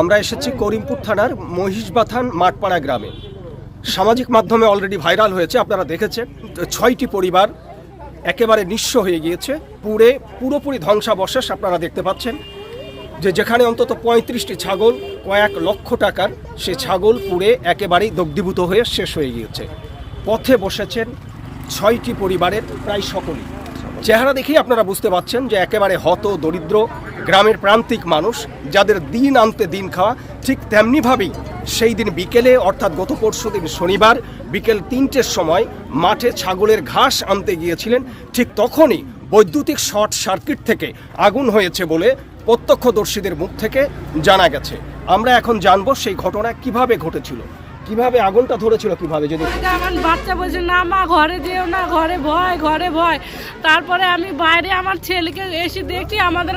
আমরা এসেছি করিমপুর থানার মহিষবাথান মাঠপাড়া গ্রামে। সামাজিক মাধ্যমে অলরেডি ভাইরাল হয়েছে, আপনারা দেখেছেন। ছয়টি পরিবার একেবারে নিঃস্ব হয়ে গিয়েছে। পুরে পুরোপুরি ধ্বংসাবশেষ আপনারা দেখতে পাচ্ছেন। যে যেখানে অন্তত পঁয়ত্রিশটি ছাগল, কয়েক লক্ষ টাকার, সে ছাগল পুড়ে একেবারেই দগ্ধীভূত হয়ে শেষ হয়ে গিয়েছে। পথে বসেছেন ছয়টি পরিবারের প্রায় সকলেই। চেহারা দেখেই আপনারা বুঝতে পাচ্ছেন যে একেবারে হত, দরিদ্র গ্রামের প্রান্তিক মানুষ যাদের দিন আনতে দিন খাওয়া, ঠিক তেমনিভাবেই সেই দিন বিকেলে, অর্থাৎ গত পরশু দিন শনিবার, বিকেল তিনটের সময় মাঠে ছাগলের ঘাস আনতে গিয়েছিলেন। ঠিক তখনই বৈদ্যুতিক শর্ট সার্কিট থেকে আগুন হয়েছে বলে প্রত্যক্ষদর্শীদের মুখ থেকে জানা গেছে। আমরা এখন জানব সেই ঘটনা কীভাবে ঘটেছিল। কীভাবে আগুনটা ধরেছিল কীভাবে যদি আমার বাচ্চা বলছে, না মা, ঘরে যেও না, ঘরে ভয় ঘরে ভয়। তারপরে আমি বাইরে আমার ছেলেকে এসে দেখি আমাদের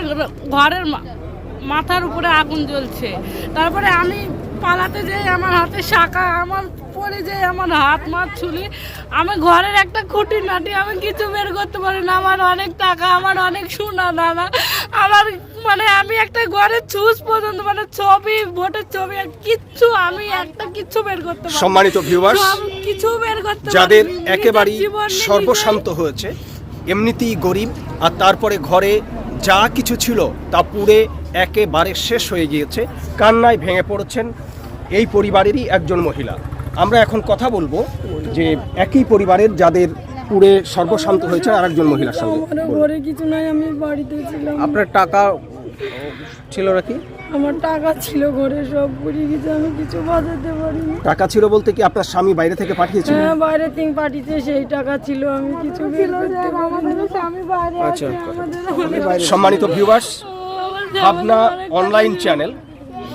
ঘরের মাথার উপরে আগুন জ্বলছে। তারপরে আমি পালাতে যাই আমার হাতে শাখা আমার পড়ে যায় আমার হাত মাত ছুলি আমি ঘরের একটা খুঁটি নাটি আমি কিছু বের করতে পারি না। আমার অনেক টাকা আমার অনেক সোনা দানা। আমার মানে আমি একটা ঘরের চুজ পর্যন্ত মানে ছবি ভোটের ছবি কিচ্ছু আমি একটা কিচ্ছু বের করতে পারি সম্মানিত ভিউয়ার্স কিছু বের করতে যাদের একেবারেই সর্বশান্ত হয়েছে এমনিতেই গরিব আর তারপরে ঘরে যা কিছু ছিল তা পুড়ে একেবারে শেষ হয়ে গিয়েছে। কান্নায় ভেঙে পড়েছেন এই পরিবারেরই একজন মহিলা। আমরা এখন কথা বলব যে একই পরিবারের যাদের পুড়ে সর্বশান্ত হয়েছে আর একজন মহিলার সঙ্গে। ঘরে কিছু নাই আমি বাড়িতে ছিলাম। আপনার টাকা ছিল নাকি আমার টাকা ছিল ঘরে সব পুড়িয়ে গেছে আমি কিছু বাজাতে পারিনি। টাকা ছিল বলতে কি আপনার স্বামী বাইরে থেকে পাঠিয়েছিলেন? হ্যাঁ বাইরে থেকে পার্টিতে সেই টাকা ছিল আমি কিছু বের করতে পারিনি। স্বামী বাইরে আচ্ছা। আছে সম্মানিত ভিউয়ার্স ভাবনা অনলাইন চ্যানেল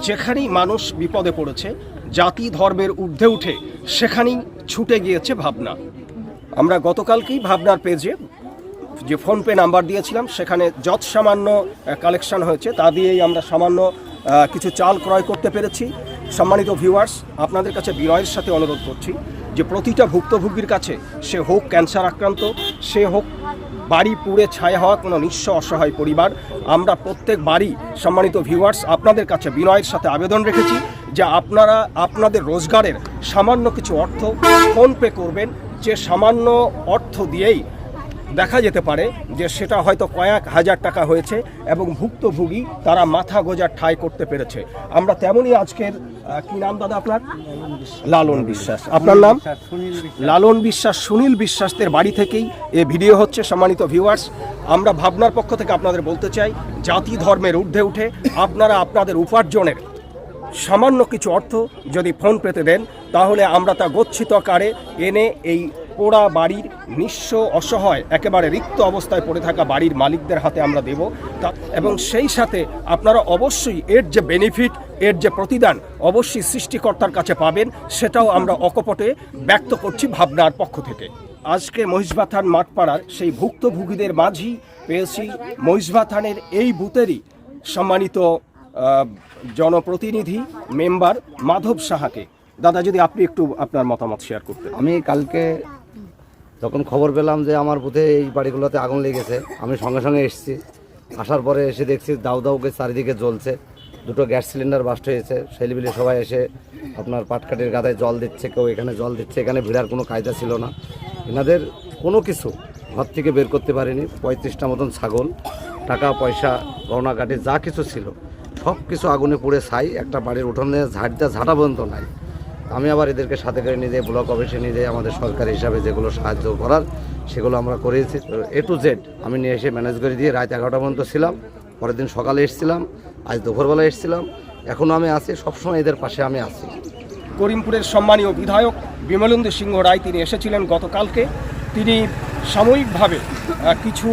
যেখানেই মানুষ বিপদে পড়েছে, জাতি ধর্মের ঊর্ধ্বে উঠে সেখানেই ছুটে গিয়েছে ভাবনা। আমরা গতকালকেই ভাবনার পেজে যে ফোনপে নাম্বার দিয়েছিলাম, সেখানে যৎ সামান্য কালেকশন হয়েছে, তা দিয়েই আমরা সামান্য কিছু চাল ক্রয় করতে পেরেছি। সম্মানিত ভিউয়ার্স আপনাদের কাছে বিনয়ের সাথে অনুরোধ করছি যে প্রতিটা ভুক্তভোগীর কাছে সে হোক ক্যান্সার আক্রান্ত, সে হোক বাড়ি পুড়ে ছায়া হওয়া কোনো নিঃস্ব অসহায় পরিবার। আমরা প্রত্যেক বাড়ি, সম্মানিত ভিউয়ার্স আপনাদের কাছে বিনয়ের সাথে আবেদন রেখেছি যে আপনারা, আপনাদের রোজগারের সামান্য কিছু অর্থ ফোনপে করবেন, যে সামান্য অর্থ দিয়েই দেখা যেতে পারে যে সেটা হয়তো কয়েক হাজার টাকা হয়েছে এবং ভুক্তভোগী তারা মাথা গোজার ঠাঁই করতে পেরেছে। আমরা তেমনই আজকের কি নাম দাদা আপনার? লালন বিশ্বাস। আপনার নাম? লালন বিশ্বাস, সুনীল বিশ্বাসদের বাড়ি থেকেই এ ভিডিও হচ্ছে, সম্মানিত ভিউয়ার্স। আমরা ভাবনার পক্ষ থেকে আপনাদের বলতে চাই, জাতি ধর্মের ঊর্ধ্বে উঠে আপনারা আপনাদের উপার্জনের সামান্য কিছু অর্থ যদি ফোন পেতে দেন, তাহলে আমরা তা গচ্ছিত আকারে এনে এই পোড়া বাড়ির নিঃস্ব অসহায়, একেবারে রিক্ত অবস্থায় পড়ে থাকা বাড়ির মালিকদের হাতে আমরা দেব। এবং সেই সাথে আপনারা অবশ্যই এর যে বেনিফিট এর যে প্রতিদান অবশ্যই সৃষ্টিকর্তার কাছে পাবেন, সেটাও আমরা অকপটে ব্যক্ত করছি ভাবনার পক্ষ থেকে। আজকে মহিষবাথান মাঠপাড়ার সেই ভুক্তভোগীদের মাঝি পেয়েছি। মহিষবাথানের এই বুথেরই সম্মানিত জনপ্রতিনিধি মেম্বার মাধব সাহাকে। দাদা, যদি আপনি একটু আপনার মতামত শেয়ার করতেন। আমি কালকে যখন খবর পেলাম যে আমার বুথে এই বাড়িগুলোতে আগুন লেগেছে, আমি সঙ্গে সঙ্গে এসেছি। আসার পরে এসে দেখছি দাউ দাউকে চারিদিকে জ্বলছে, দুটো গ্যাস সিলিন্ডার বাস্ট হয়েছে ছেলেবিলে সবাই এসে আপনার পাটকাঠির গাদায় জল দিচ্ছে, কেউ এখানে জল দিচ্ছে, এখানে ভিড়ার কোনো কায়দা ছিল না। এনাদের কোনো কিছু ঘর থেকে বের করতে পারেনি, পঁয়ত্রিশটা মতন ছাগল, টাকা, পয়সা গহনা কাঠি যা কিছু ছিল সব কিছু আগুনে পুড়ে ছাই, একটা বাড়ির উঠোনে ঝাড়টা ঝাঁটা পর্যন্ত নাই। আমি আবার এদেরকে সাথে করে নিয়ে যাই ব্লক অফিসে নিয়ে যাই, আমাদের সরকার হিসাবে যেগুলো সাহায্য করার, সেগুলো আমরা করেছি এ টু জেড আমি নিয়ে এসে ম্যানেজ করে দিয়ে রাত এগারোটা পর্যন্ত ছিলাম। পরের দিন সকালে এসেছিলাম, আজ দুপুরবেলা এসেছিলাম। এখনও আমি আছি, সবসময় এদের পাশে আমি আছি। করিমপুরের সম্মানীয় বিধায়ক বিমলেন্দু সিংহ রায়, তিনি এসেছিলেন গতকালকে। তিনি সাময়িকভাবে কিছু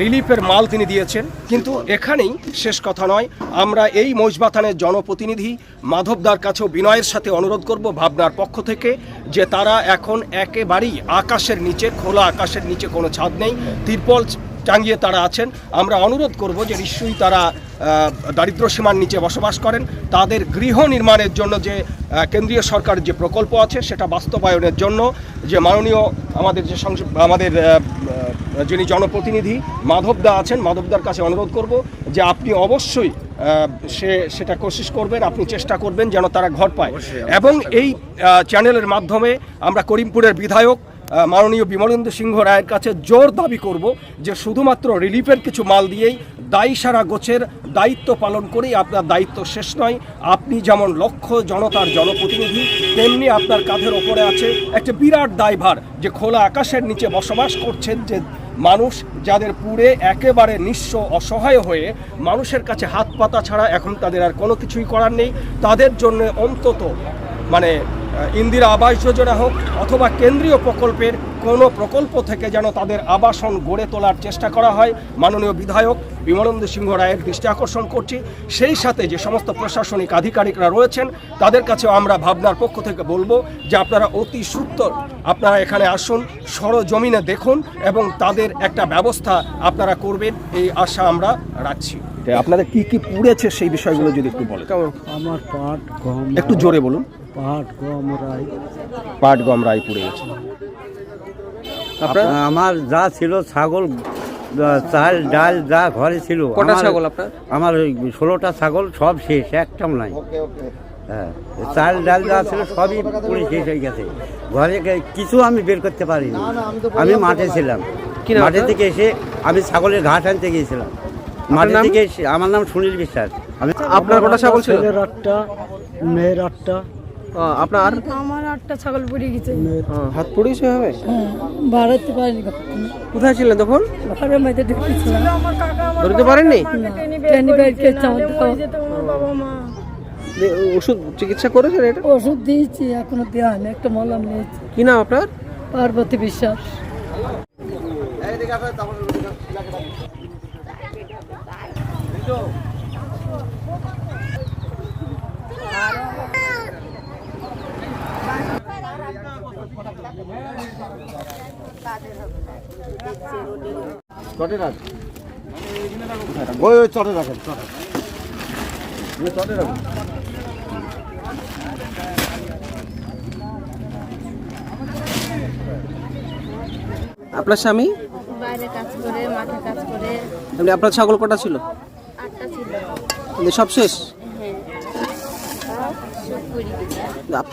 রিলিফের মাল তিনি দিয়েছেন। কিন্তু এখানেই শেষ কথা নয়, আমরা এই মজবাথানের জনপ্রতিনিধি মাধবদার কাছেও বিনয়ের সাথে অনুরোধ করব ভাবনার পক্ষ থেকে যে তারা এখন একেবারেই আকাশের নিচে, খোলা আকাশের নিচে কোনো ছাদ নেই। তিরপল টাঙ্গিয়ে তারা আছেন। আমরা অনুরোধ করব যে নিশ্চয়ই তারা আহ, দারিদ্র্য সীমার নিচে বসবাস করেন। তাদের গৃহ নির্মাণের জন্য যে কেন্দ্রীয় সরকারের যে প্রকল্প আছে সেটা বাস্তবায়নের জন্য যে মাননীয় আমাদের যে আমাদের যিনি জনপ্রতিনিধি মাধবদা আছেন মাধবদার কাছে অনুরোধ করব যে আপনি অবশ্যই সে সেটা কোশিশ করবেন আপনি চেষ্টা করবেন যেন তারা ঘর পায়। এবং এই চ্যানেলের মাধ্যমে আমরা করিমপুরের বিধায়ক মাননীয় বিমলেন্দু সিংহ রায়ের কাছে জোর দাবি করব যে শুধুমাত্র রিলিফের কিছু মাল দিয়েই দায়ী সারা গোছের দায়িত্ব পালন করেই আপনার দায়িত্ব শেষ নয়। আপনি যেমন লক্ষ জনতার জনপ্রতিনিধি, তেমনি আপনার কাঁধের ওপরে আছে একটা বিরাট দায়ভার যে খোলা আকাশের নিচে বসবাস করছেন যে মানুষ যাদের পুরে একেবারে নিঃস্ব অসহায় হয়ে মানুষের কাছে হাত পাতা ছাড়া এখন তাদের আর কোনো কিছুই করার নেই। তাদের জন্য অন্তত মানে ইন্দিরা আবাস যোজনা হোক অথবা কেন্দ্রীয় প্রকল্পের কোনো প্রকল্প থেকে যেন তাদের আবাসন গড়ে তোলার চেষ্টা করা হয়। মাননীয় বিধায়ক বিমলেন্দু সিংহ রায়ের দৃষ্টি আকর্ষণ করছি। সেই সাথে যে সমস্ত প্রশাসনিক আধিকারিকরা রয়েছেন তাদের কাছেও আমরা ভাবনার পক্ষ থেকে বলব যে আপনারা অতি সুত্তর আপনারা এখানে আসুন সরজমিনে দেখুন এবং তাদের একটা ব্যবস্থা আপনারা করবেন এই আশা আমরা রাখছি। আপনাদের কি কি পুড়েছে সেই বিষয়গুলো যদি একটু বলেন? আমার পাট গম একটু জোরে বলুন। পাট গম রাই। পাট গম রায় পুড়ে গেছে। আমার যা ছিল ছাগল চাল ডাল যা ঘরে ছিল কটা ছাগল আপনার? আমার ওই ষোলোটা ছাগল সব শেষ একটাও নাই। হ্যাঁ চাল ডাল যা ছিল সবই পুরো শেষ হয়ে গেছে। ঘরে কিছু আমি বের করতে পারিনি। আমি মাঠে ছিলাম। মাঠে থেকে এসে আমি ছাগলের ঘাট আনতে গিয়েছিলাম। মাঠে নাম? থেকে এসে আমার নাম সুনীল বিশ্বাস। আমি আপনার কটা ছাগল ছিল? ছেলের আটটা মেয়ের আটটা আপনার? আমার আটটা ছাগল পড়ে গেছে। আহ, হাত পড়েছে হবে? বাড়াতে পারিনি কোথায় ছিলেন তখন? ঘরের মধ্যে ঢুকেছিলাম। ধরতে পারেননি? ওষুধ চিকিৎসা করেছেন এটা? ওষুধ দিয়েছি এখনও দেওয়া হয়নি একটা মলম নিয়েছি। কি নাম আপনার? পার্বতী বিশ্বাস। ওই ওই চটে রাখেন চটে আপনার স্বামী? বাইরে কাজ করে মাঠে কাজ করে। এমনি আপনার ছাগল কটা ছিল? আটটা ছিল। সব শেষ? হ্যাঁ